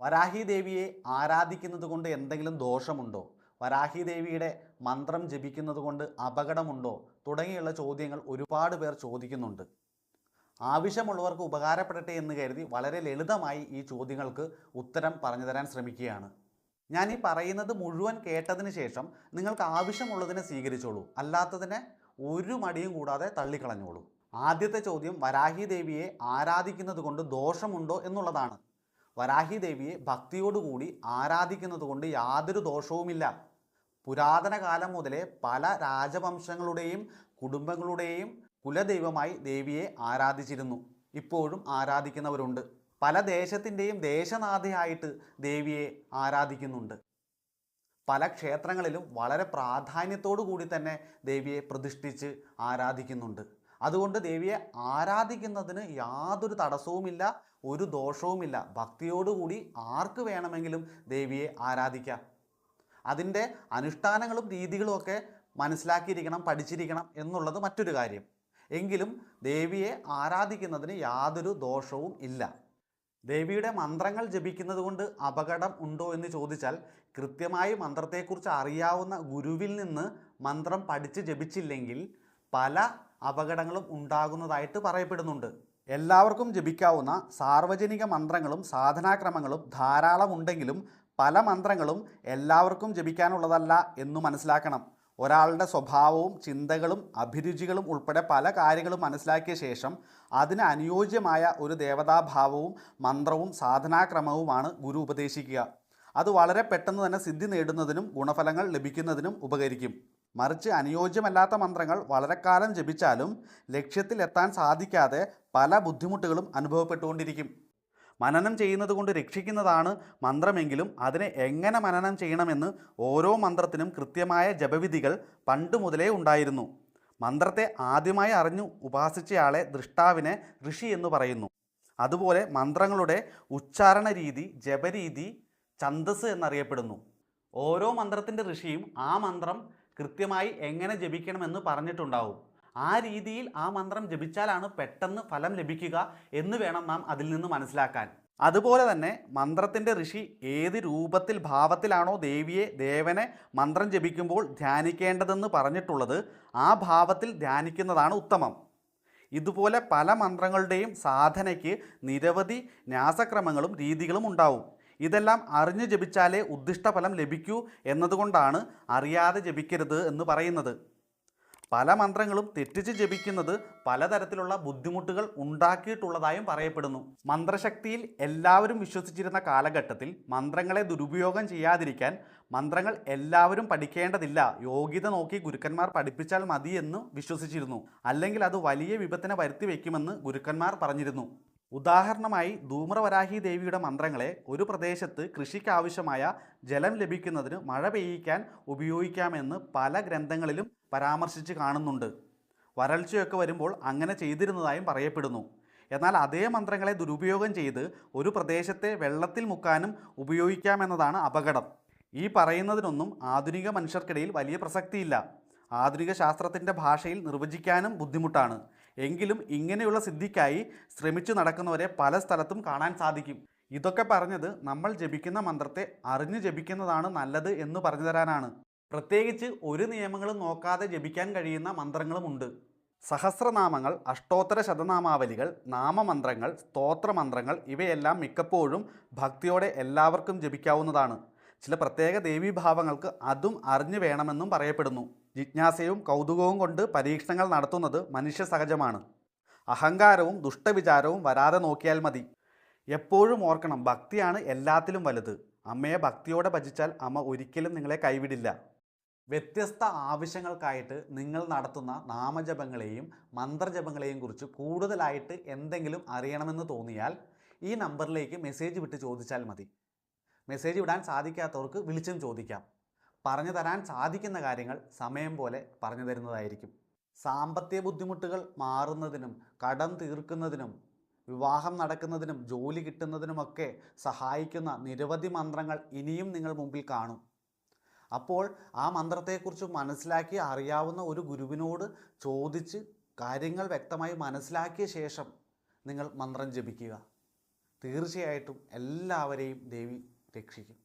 വരാഹി ദേവിയെ ആരാധിക്കുന്നത് കൊണ്ട് എന്തെങ്കിലും ദോഷമുണ്ടോ? വരാഹി ദേവിയുടെ മന്ത്രം ജപിക്കുന്നത് കൊണ്ട് അപകടമുണ്ടോ? തുടങ്ങിയുള്ള ചോദ്യങ്ങൾ ഒരുപാട് പേർ ചോദിക്കുന്നുണ്ട്. ആവശ്യമുള്ളവർക്ക് ഉപകാരപ്പെടട്ടെ എന്ന് കരുതി വളരെ ലളിതമായി ഈ ചോദ്യങ്ങൾക്ക് ഉത്തരം പറഞ്ഞു തരാൻ ശ്രമിക്കുകയാണ്. ഞാൻ ഈ പറയുന്നത് മുഴുവൻ കേട്ടതിന് ശേഷം നിങ്ങൾക്ക് ആവശ്യമുള്ളതിനെ സ്വീകരിച്ചോളൂ. അല്ലാത്തതിനെ ഒരു മടിയും കൂടാതെ തള്ളിക്കളഞ്ഞോളൂ. ആദ്യത്തെ ചോദ്യം വരാഹി ദേവിയെ ആരാധിക്കുന്നത് കൊണ്ട് ദോഷമുണ്ടോ എന്നുള്ളതാണ്. വരാഹി ദേവിയെ ഭക്തിയോടുകൂടി ആരാധിക്കുന്നത് കൊണ്ട് യാതൊരു ദോഷവുമില്ല. പുരാതന കാലം മുതലേ പല രാജവംശങ്ങളുടെയും കുടുംബങ്ങളുടെയും കുലദൈവമായി ദേവിയെ ആരാധിച്ചിരുന്നു. ഇപ്പോഴും ആരാധിക്കുന്നവരുണ്ട്. പല ദേശത്തിന്റെയും ദേശനാഥയായിട്ട് ദേവിയെ ആരാധിക്കുന്നുണ്ട്. പല ക്ഷേത്രങ്ങളിലും വളരെ പ്രാധാന്യത്തോടു കൂടി തന്നെ ദേവിയെ പ്രതിഷ്ഠിച്ച് ആരാധിക്കുന്നുണ്ട്. അതുകൊണ്ട് ദേവിയെ ആരാധിക്കുന്നതിന് യാതൊരു തടസ്സവുമില്ല ഒരു ദോഷവുമില്ല. ഭക്തിയോടുകൂടി ആർക്ക് വേണമെങ്കിലും ദേവിയെ ആരാധിക്കാം. അതിന്റെ അനുഷ്ഠാനങ്ങളും രീതികളും ഒക്കെ മനസ്സിലാക്കിയിരിക്കണം പഠിച്ചിരിക്കണം എന്നുള്ളത് മറ്റൊരു കാര്യം. എങ്കിലും ദേവിയെ ആരാധിക്കുന്നതിന് യാതൊരു ദോഷവും ഇല്ല. ദേവിയുടെ മന്ത്രങ്ങൾ ജപിക്കുന്നത് കൊണ്ട് അപകടം ഉണ്ടോ എന്ന് ചോദിച്ചാൽ കൃത്യമായി മന്ത്രത്തെക്കുറിച്ച് അറിയാവുന്ന ഗുരുവിൽ നിന്ന് മന്ത്രം പഠിച്ച് ജപിച്ചില്ലെങ്കിൽ പല അപകടങ്ങളും ഉണ്ടാകുന്നതായിട്ട് പറയപ്പെടുന്നുണ്ട്. എല്ലാവർക്കും ജപിക്കാവുന്ന സാർവജനിക മന്ത്രങ്ങളും സാധനാക്രമങ്ങളും ധാരാളം ഉണ്ടെങ്കിലും പല മന്ത്രങ്ങളും എല്ലാവർക്കും ജപിക്കാനുള്ളതല്ല എന്ന് മനസ്സിലാക്കണം. ഒരാളുടെ സ്വഭാവവും ചിന്തകളും അഭിരുചികളും ഉൾപ്പെടെ പല കാര്യങ്ങളും മനസ്സിലാക്കിയ ശേഷം അതിന് അനുയോജ്യമായ ഒരു ദേവതാഭാവവും മന്ത്രവും സാധനാക്രമവുമാണ് ഗുരു ഉപദേശിക്കുക. അത് വളരെ പെട്ടെന്ന് തന്നെ സിദ്ധി നേടുന്നതിനും ഗുണഫലങ്ങൾ ലഭിക്കുന്നതിനും ഉപകരിക്കും. മറിച്ച് അനുയോജ്യമല്ലാത്ത മന്ത്രങ്ങൾ വളരെ കാലം ജപിച്ചാലും ലക്ഷ്യത്തിലെത്താൻ സാധിക്കാതെ പല ബുദ്ധിമുട്ടുകളും അനുഭവപ്പെട്ടുകൊണ്ടിരിക്കും. മനനം ചെയ്യുന്നത് കൊണ്ട് രക്ഷിക്കുന്നതാണ് മന്ത്രമെങ്കിലും അതിനെ എങ്ങനെ മനനം ചെയ്യണമെന്ന് ഓരോ മന്ത്രത്തിനും കൃത്യമായ ജപവിധികൾ പണ്ട് മുതലേ ഉണ്ടായിരുന്നു. മന്ത്രത്തെ ആദ്യമായി അറിഞ്ഞു ഉപാസിച്ചയാളെ ദൃഷ്ടാവിനെ ഋഷി എന്ന് പറയുന്നു. അതുപോലെ മന്ത്രങ്ങളുടെ ഉച്ചാരണ രീതി ജപരീതി ഛന്ദസ് എന്നറിയപ്പെടുന്നു. ഓരോ മന്ത്രത്തിന്റെ ഋഷിയും ആ മന്ത്രം കൃത്യമായി എങ്ങനെ ജപിക്കണമെന്ന് പറഞ്ഞിട്ടുണ്ടാവും. ആ രീതിയിൽ ആ മന്ത്രം ജപിച്ചാലാണ് പെട്ടെന്ന് ഫലം ലഭിക്കുക എന്ന് വേണം നാം അതിൽ നിന്ന് മനസ്സിലാക്കാൻ. അതുപോലെ തന്നെ മന്ത്രത്തിന്റെ ഋഷി ഏത് രൂപത്തിൽ ഭാവത്തിലാണോ ദേവിയെ ദേവനെ മന്ത്രം ജപിക്കുമ്പോൾ ധ്യാനിക്കേണ്ടതെന്ന് പറഞ്ഞിട്ടുള്ളത് ആ ഭാവത്തിൽ ധ്യാനിക്കുന്നതാണ് ഉത്തമം. ഇതുപോലെ പല മന്ത്രങ്ങളുടെയും സാധനയ്ക്ക് നിരവധി ന്യാസക്രമങ്ങളും രീതികളും ഉണ്ടാവും. ഇതെല്ലാം അറിഞ്ഞ് ജപിച്ചാലേ ഉദ്ദിഷ്ടഫലം ലഭിക്കൂ എന്നതുകൊണ്ടാണ് അറിയാതെ ജപിക്കരുത് എന്ന് പറയുന്നത്. പല മന്ത്രങ്ങളും തെറ്റിച്ച് ജപിക്കുന്നത് പലതരത്തിലുള്ള ബുദ്ധിമുട്ടുകൾ ഉണ്ടാക്കിയിട്ടുള്ളതായും പറയപ്പെടുന്നു. മന്ത്രശക്തിയിൽ എല്ലാവരും വിശ്വസിച്ചിരുന്ന കാലഘട്ടത്തിൽ മന്ത്രങ്ങളെ ദുരുപയോഗം ചെയ്യാതിരിക്കാൻ മന്ത്രങ്ങൾ എല്ലാവരും പഠിക്കേണ്ടതില്ല. യോഗ്യത നോക്കി ഗുരുക്കന്മാർ പഠിപ്പിച്ചാൽ മതി എന്ന് വിശ്വസിച്ചിരുന്നു. അല്ലെങ്കിൽ അത് വലിയ വിപത്തിനെ വരുത്തി വയ്ക്കുമെന്ന് ഗുരുക്കന്മാർ പറഞ്ഞിരുന്നു. ഉദാഹരണമായി ധൂമ്രവരാഹി ദേവിയുടെ മന്ത്രങ്ങളെ ഒരു പ്രദേശത്ത് കൃഷിക്കാവശ്യമായ ജലം ലഭിക്കുന്നതിന് മഴ പെയ്യിക്കാൻ ഉപയോഗിക്കാമെന്ന് പല ഗ്രന്ഥങ്ങളിലും പരാമർശിച്ച് കാണുന്നുണ്ട്. വരൾച്ചയൊക്കെ വരുമ്പോൾ അങ്ങനെ ചെയ്തിരുന്നതായും പറയപ്പെടുന്നു. എന്നാൽ അതേ മന്ത്രങ്ങളെ ദുരുപയോഗം ചെയ്ത് ഒരു പ്രദേശത്തെ വെള്ളത്തിൽ മുക്കാനും ഉപയോഗിക്കാമെന്നതാണ് അപകടം. ഈ പറയുന്നതിനൊന്നും ആധുനിക മനുഷ്യർക്കിടയിൽ വലിയ പ്രസക്തിയില്ല. ആധുനിക ശാസ്ത്രത്തിന്റെ ഭാഷയിൽ നിർവചിക്കാനും ബുദ്ധിമുട്ടാണ്. എങ്കിലും ഇങ്ങനെയുള്ള സിദ്ധിക്കായി ശ്രമിച്ചു നടക്കുന്നവരെ പല സ്ഥലത്തും കാണാൻ സാധിക്കും. ഇതൊക്കെ പറഞ്ഞത് നമ്മൾ ജപിക്കുന്ന മന്ത്രത്തെ അറിഞ്ഞു ജപിക്കുന്നതാണ് നല്ലത് എന്ന് പറഞ്ഞു തരാനാണ്. പ്രത്യേകിച്ച് ഒരു നിയമങ്ങളും നോക്കാതെ ജപിക്കാൻ കഴിയുന്ന മന്ത്രങ്ങളുമുണ്ട് സഹസ്രനാമങ്ങൾ അഷ്ടോത്തര ശതനാമാവലികൾ നാമമന്ത്രങ്ങൾ സ്തോത്രമന്ത്രങ്ങൾ ഇവയെല്ലാം മിക്കപ്പോഴും ഭക്തിയോടെ എല്ലാവർക്കും ജപിക്കാവുന്നതാണ്. ചില പ്രത്യേക ദേവീഭാവങ്ങൾക്ക് അതും അറിഞ്ഞു വേണമെന്നും പറയപ്പെടുന്നു. ജിജ്ഞാസയും കൗതുകവും കൊണ്ട് പരീക്ഷണങ്ങൾ നടത്തുന്നത് മനുഷ്യ സഹജമാണ്. അഹങ്കാരവും ദുഷ്ടവിചാരവും വരാതെ നോക്കിയാൽ മതി. എപ്പോഴും ഓർക്കണം ഭക്തിയാണ് എല്ലാത്തിലും വലുത്. അമ്മയെ ഭക്തിയോടെ ഭജിച്ചാൽ അമ്മ ഒരിക്കലും നിങ്ങളെ കൈവിടില്ല. വ്യത്യസ്ത ആവശ്യങ്ങൾക്കായിട്ട് നിങ്ങൾ നടത്തുന്ന നാമജപങ്ങളെയും മന്ത്രജപങ്ങളെയും കുറിച്ച് കൂടുതലായിട്ട് എന്തെങ്കിലും അറിയണമെന്ന് തോന്നിയാൽ ഈ നമ്പറിലേക്ക് മെസ്സേജ് വിട്ട് ചോദിച്ചാൽ മതി. മെസ്സേജ് വിടാൻ സാധിക്കാത്തവർക്ക് വിളിച്ചും ചോദിക്കാം. പറഞ്ഞു തരാൻ സാധിക്കുന്ന കാര്യങ്ങൾ സമയം പോലെ പറഞ്ഞു തരുന്നതായിരിക്കും. സാമ്പത്തിക ബുദ്ധിമുട്ടുകൾ മാറുന്നതിനും കടം തീർക്കുന്നതിനും വിവാഹം നടക്കുന്നതിനും ജോലി കിട്ടുന്നതിനുമൊക്കെ സഹായിക്കുന്ന നിരവധി മന്ത്രങ്ങൾ ഇനിയും നിങ്ങൾ മുമ്പിൽ കാണും. അപ്പോൾ ആ മന്ത്രത്തെക്കുറിച്ച് മനസ്സിലാക്കി അറിയാവുന്ന ഒരു ഗുരുവിനോട് ചോദിച്ച് കാര്യങ്ങൾ വ്യക്തമായി മനസ്സിലാക്കിയ ശേഷം നിങ്ങൾ മന്ത്രം ജപിക്കുക. തീർച്ചയായിട്ടും എല്ലാവരെയും ദേവി രക്ഷിക്കും.